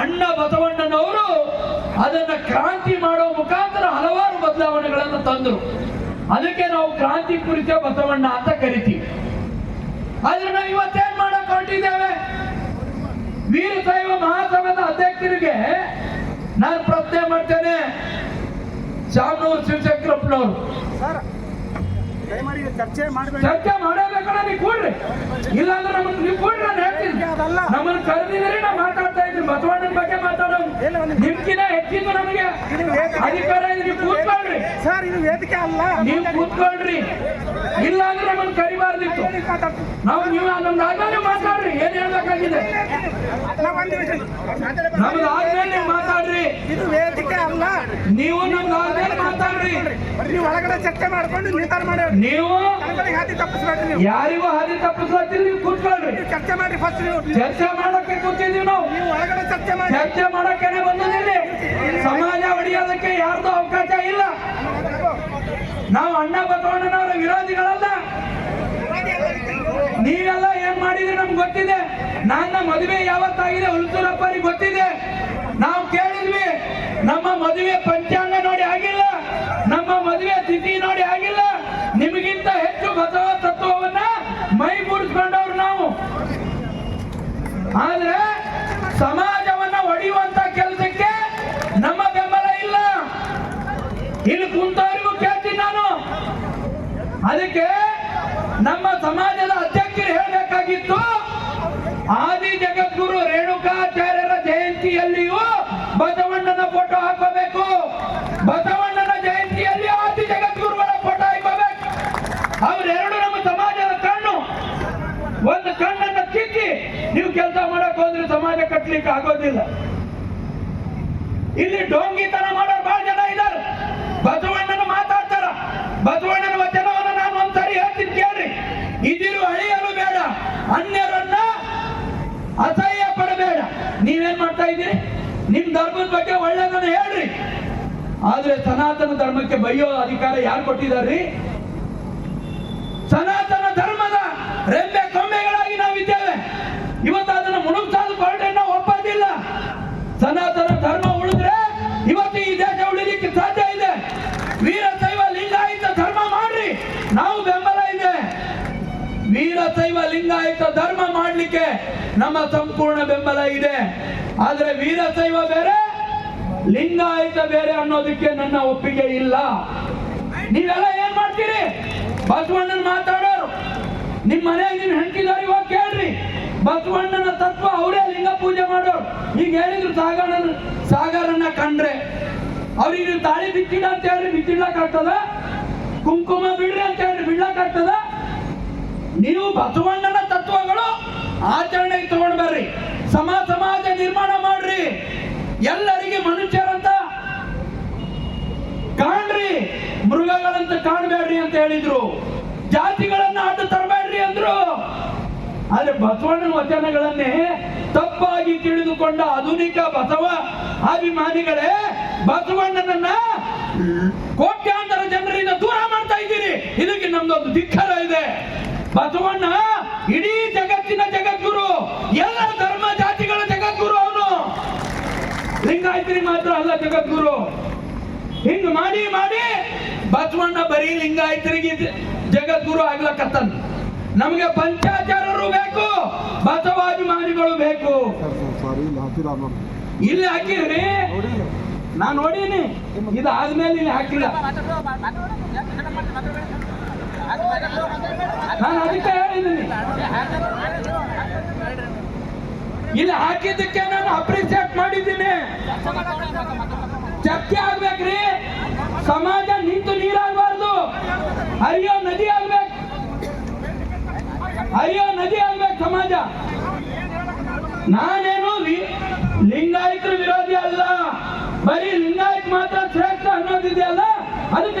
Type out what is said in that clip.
ಅಣ್ಣ ಬಸವಣ್ಣನವರು ಅದನ್ನ ಕ್ರಾಂತಿ ಮಾಡೋ ಮುಖಾಂತರ ಹಲವಾರು ಬದಲಾವಣೆಗಳನ್ನು ತಂದರು. ಅದಕ್ಕೆ ನಾವು ಕ್ರಾಂತಿ ಕುರಿತ ಬಸವಣ್ಣ ಅಂತ ಕರಿತೀವಿ. ಆದ್ರೆ ನಾವು ಇವತ್ತೇನ್ ಮಾಡಕ್ ಹೊರಟಿದ್ದೇವೆ? ವೀರಶೈವ ಮಹಾಸಭಾದ ಅಧ್ಯಕ್ಷರಿಗೆ ನಾನು ಪ್ರಶ್ನೆ ಮಾಡ್ತೇನೆ. ಶಾಮನೂರು ಶಿವಶಂಕರಪ್ಪನವರು. ಚರ್ಚೆ ಮಾಡಬೇಕಲ್ಲ ನೀವು ಕೂಡ್ರಿ. ಇಲ್ಲಾಂದ್ರೆ ನಮ್ಮನ್ನು ನೀವು ಕೂಡ್ರಿ ನಾನು ಹೇಳ್ತೀನಿ. ನಮ್ಮನ್ನು ನಮ್ಮನ್ನ ಕರೆದಿದ್ರೆ ನಾ ಮಾತಾಡ್ತಾ ಇದ್ದೀನಿ ಬಸವಣ್ಣನ ಬಗ್ಗೆ ನಿಮ್ಕಿನ ಹೆಚ್ಚಿದ್ದು ನಮಗೆ. ಅಧಿಕಾರ ಇದೆ ನೀವು ಸರ್ ಇದು ವೇದಿಕೆ ಅಲ್ಲ. ನೀವು ಕೂತ್ಕೊಳ್ರಿ. ಇಲ್ಲ ಅಂದ್ರೆ ನಮ್ಮನ್ನು ಕರಿಬಾರ್ದಿತ್ತು. ನಾವು ನೀವು ನಮ್ದು ಆದ್ಮೇಲೆ ಮಾತಾಡ್ರಿ. ಏನ್ ಹೇಳ್ಬೇಕಾಗಿದೆ. ನಮ್ದು ಆದ್ಮೇಲೆ ನೀವು ಮಾತಾಡ್ರಿ. ಇದು ವೇದಿಕೆ ಅಲ್ಲ. ನೀವು ನಮ್ದು ಆದ್ಮೇಲೆ ಮಾತಾಡ್ರಿ. ನೀವು ಒಳಗಡೆ ಚರ್ಚೆ ಮಾಡ್ಕೊಂಡು ನಿರ್ಧಾರ ಮಾಡಿ ನೀವು ಹಾದಿ ತಪ್ಪಿಸ್ಬೇಡ್ರಿ ನೀವು. ಯಾರಿಗೂ ಹಾದಿ ತಪ್ಪಿಸ್ಲತ್ತಿಲ್ಲ ನೀವು ಕೂತ್ಕೊಳ್ರಿ. ಚರ್ಚೆ ಮಾಡಿ ಫಸ್ಟ್ ನೀವು. ಚರ್ಚೆ ಮಾಡಕ್ಕೆ ಕೂತಿದ್ದೀವಿ ನಾವು. ನೀವು ಒಳಗಡೆ ಚರ್ಚೆ ಮಾಡಿ. ಚರ್ಚೆ ಮಾಡೋಕೆ ಬಂದಿದ್ದೀವಿ. ಸಮಾಜ ಒಡೆಯೋದಕ್ಕೆ ಯಾರ್ದು ಅವಕಾಶ ನಾವು ಅಣ್ಣ ಬಸವಣ್ಣನವರ ವಿರೋಧಿಗಳಲ್ಲ. ನೀವೆಲ್ಲ ಏನ್ ಮಾಡಿದ್ರೆ ನಮ್ಗೆ ಗೊತ್ತಿದೆ. ನನ್ನ ಮದುವೆ ಯಾವತ್ತಾಗಿದೆ ಹುಲ್ಸೂರಪ್ಪರಿಗೆ ಗೊತ್ತಿದೆ. ನಾವು ಕೇಳಿದ್ವಿ, ನಮ್ಮ ಮದುವೆ ಪಂಚಾಂಗ ನೋಡಿ ಆಗಿಲ್ಲ. ನಮ್ಮ ಮದುವೆ ತಿಥಿ ನೋಡಿ ಆಗಿಲ್ಲ. ನಿಮಗಿಂತ ಹೆಚ್ಚು ಬಸವ ತತ್ವವನ್ನ ಮೈ ಮೂಡಿಸ್ಕೊಂಡವ್ರು ನಾವು. ಆದ್ರೆ ಸಮಾಜವನ್ನ ಒಡೆಯುವಂತ ಕೆಲಸಕ್ಕೆ ನಮ್ಮ ಬೆಂಬಲ ಇಲ್ಲ ಇಲ್ಲಿ ಕುಂತವರಿಗೂ ಕೇಳ್ತೀನಿ ನಾನು ಅದಕ್ಕೆ ನಮ್ಮ ಸಮಾಜದ ಅಧ್ಯಕ್ಷರು ಹೇಳಬೇಕಾಗಿತ್ತು, ಆದಿ ಜಗದ್ಗುರು ರೇಣುಕಾಚಾರ್ಯರ ಜಯಂತಿಯಲ್ಲಿಯೂ ಬಸವಣ್ಣನ ಫೋಟೋ ಹಾಕಬೇಕು ಬಸವಣ್ಣನ ಜಯಂತಿಯಲ್ಲಿ ಆದಿ ಜಗದ್ಗುರುಗಳ ಫೋಟೋ ಹಾಕೋಬೇಕು ಅವರೆರಡು ನಮ್ಮ ಸಮಾಜದ ಕಣ್ಣು. ಒಂದು ಕಣ್ಣನ್ನ ಕಿತ್ತಿ ನೀವು ಕೆಲಸ ಮಾಡಕ್ ಹೋದ್ರೆ ಸಮಾಜ ಕಟ್ಟಲಿಕ್ಕೆ ಆಗೋದಿಲ್ಲ. ಇಲ್ಲಿ ಡೋಂಗಿತನ ಮಾಡೋರು ಬಹಳ ಜನ ಇದ್ದಾರೆ ಬಸವಣ್ಣನ ಇದ್ದೀರಿ ನಿಮ್ ಧರ್ಮದ ಬಗ್ಗೆ ಒಳ್ಳೇದನ್ನ ಹೇಳ್ರಿ. ಆದ್ರೆ ಸನಾತನ ಧರ್ಮಕ್ಕೆ ಬೈಯೋ ಅಧಿಕಾರ ಯಾರು ಕೊಟ್ಟಿದಾರ್ರಿ ಸನಾತನ ಧರ್ಮದ ರೆಂಬೆ ಕೊಂಬೆಗಳಾಗಿ ನಾವಿದ್ದೇವೆ ಇವತ್ತು ಅದನ್ನ ಮುಳುಗ್ಸಾದ ಹೊರಟ್ರೆ ನಾವು ಒಪ್ಪೋದಿಲ್ಲ ಸನಾತನ ಧರ್ಮ ಉಳಿದ್ರೆ ಇವತ್ತು ಈ ದೇಶ ಉಳಿಲಿಕ್ಕೆ ಸಾಧ್ಯ ಇದೆ ವೀರಶೈವ ಲಿಂಗಾಯತ ಧರ್ಮ ಮಾಡ್ರಿ ನಾವು ಬೆಂಬಲ ಇದೆ ವೀರಶೈವ ಲಿಂಗಾಯತ ಧರ್ಮ ಮಾಡ್ಲಿಕ್ಕೆ ನಮ್ಮ ಸಂಪೂರ್ಣ ಬೆಂಬಲ ಇದೆ. ಆದ್ರೆ ವೀರಶೈವ ಬೇರೆ ಲಿಂಗಾಯತ ಬೇರೆ ಅನ್ನೋದಕ್ಕೆ ನನ್ನ ಒಪ್ಪಿಗೆ ಇಲ್ಲ. ನೀವೆಲ್ಲ ಏನ್ ಮಾಡ್ತೀರಿ? ಬಸವಣ್ಣನ ಮಾತಾಡೋರು. ನಿಮ್ ಮನೆಯಾಗ ನಿಮ್ ಹೆಂಡತಿದವ್ರಿಗೆ ಹೋಗಿ ಕೇಳ್ರಿ. ಬಸವಣ್ಣನ ತತ್ವ ಅವರೇ ಲಿಂಗ ಪೂಜೆ ಮಾಡೋರು. ಈಗ ಹೇಳಿದ್ರು ಸಾಗರನ ಸಾಗರನ್ನ ಕಂಡ್ರೆ. ಅವ್ರಿಗೆ ತಾಳಿ ಬಿಚ್ಚಿಡ ಅಂತ ಹೇಳ್ರಿ ಬಿಚ್ಚಿಡ್ಲಕ್ ಆಗ್ತದ? ಕುಂಕುಮ ಬಿಡ್ರಿ ಅಂತ ಹೇಳ್ರಿ, ಬಿಡ್ಲಕ್ ನೀವು ಬಸವಣ್ಣನ ತತ್ವಗಳು ಆಚರಣೆಗೆ ತಗೊಂಡು ಬರ್ರಿ. ಸಮ ಸಮಾಜ ನಿರ್ಮಾಣ ಮಾಡ್ರಿ. ಎಲ್ಲರಿಗೆ ಮನುಷ್ಯರಂತ ಕಾಣ್ರಿ. ಮೃಗಗಳಂತ ಕಾಣಬೇಡ್ರಿ ಅಂತ ಹೇಳಿದ್ರು. ಜಾತಿಗಳನ್ನ ಅಡ್ಡ ತರಬೇಡ್ರಿ ಅಂದ್ರು. ಆದ್ರೆ ಬಸವಣ್ಣನ ವಚನಗಳನ್ನೇ ತಪ್ಪಾಗಿ ತಿಳಿದುಕೊಂಡ ಆಧುನಿಕ ಬಸವ ಅಭಿಮಾನಿಗಳೇ, ಬಸವಣ್ಣನನ್ನ ಕೋಟ್ಯಾಂತರ ಜನರಿಂದ ದೂರ ಮಾಡ್ತಾ ಇದ್ದೀರಿ. ಇದಕ್ಕೆ ನಮ್ದೊಂದು ಧಿಕ್ಕರ ಇದೆ. ಬಸವಣ್ಣ ಇಡೀ ಜಗತ್ತಿನ ಜಗದ್ಗುರು, ಎಲ್ಲ ಧರ್ಮ ಜಾತಿಗಳ ಜಗದ್ಗುರು ಅವನು. ಲಿಂಗಾಯತ್ರಿ ಮಾತ್ರ ಅಲ್ಲ ಜಗದ್ಗುರು. ಹಿಂಗ್ ಮಾಡಿ ಮಾಡಿ ಬಸವಣ್ಣ ಬರೀ ಲಿಂಗಾಯತರಿಗೆ ಜಗದ್ಗುರು ಆಗ್ಲಕತ್ತನ್. ನಮಗೆ ಪಂಚಾಚಾರರು ಬೇಕು ಬಸವಾಭಿಮಾನಿಗಳು ಬೇಕು. ಇಲ್ಲಿ ಹಾಕಿರಿ ನಾನು ನೋಡೀನಿ. ಇದು ಆದ್ಮೇಲೆ ಇಲ್ಲಿ ಹಾಕಿಲ್ಲ. ನಾನು ಅದಕ್ಕೆ ಹೇಳಿದ್ದೀನಿ. ಇಲ್ಲಿ ಹಾಕಿದ್ದಕ್ಕೆ ನಾನು ಅಪ್ರಿಸಿಯೇಟ್ ಮಾಡಿದ್ದೀನಿ. ಚರ್ಚೆ ಆಗ್ಬೇಕ್ರಿ. ಸಮಾಜ ನಿಂತು ನೀರಾಗಬಾರ್ದು. ಹರಿಯೋ ನದಿ ಆಗ್ಬೇಕು. ಹರಿಯೋ ನದಿ ಆಗ್ಬೇಕು ಸಮಾಜ. ನಾನೇನು ಲಿಂಗಾಯತರ ವಿರೋಧಿ ಅಲ್ಲ. ಬರೀ ಲಿಂಗಾಯತ್ ಮಾತ್ರ ಶ್ರೇಷ್ಠ ಅನ್ನೋದಿದೆಯಲ್ಲ? ಅದಕ್ಕೆ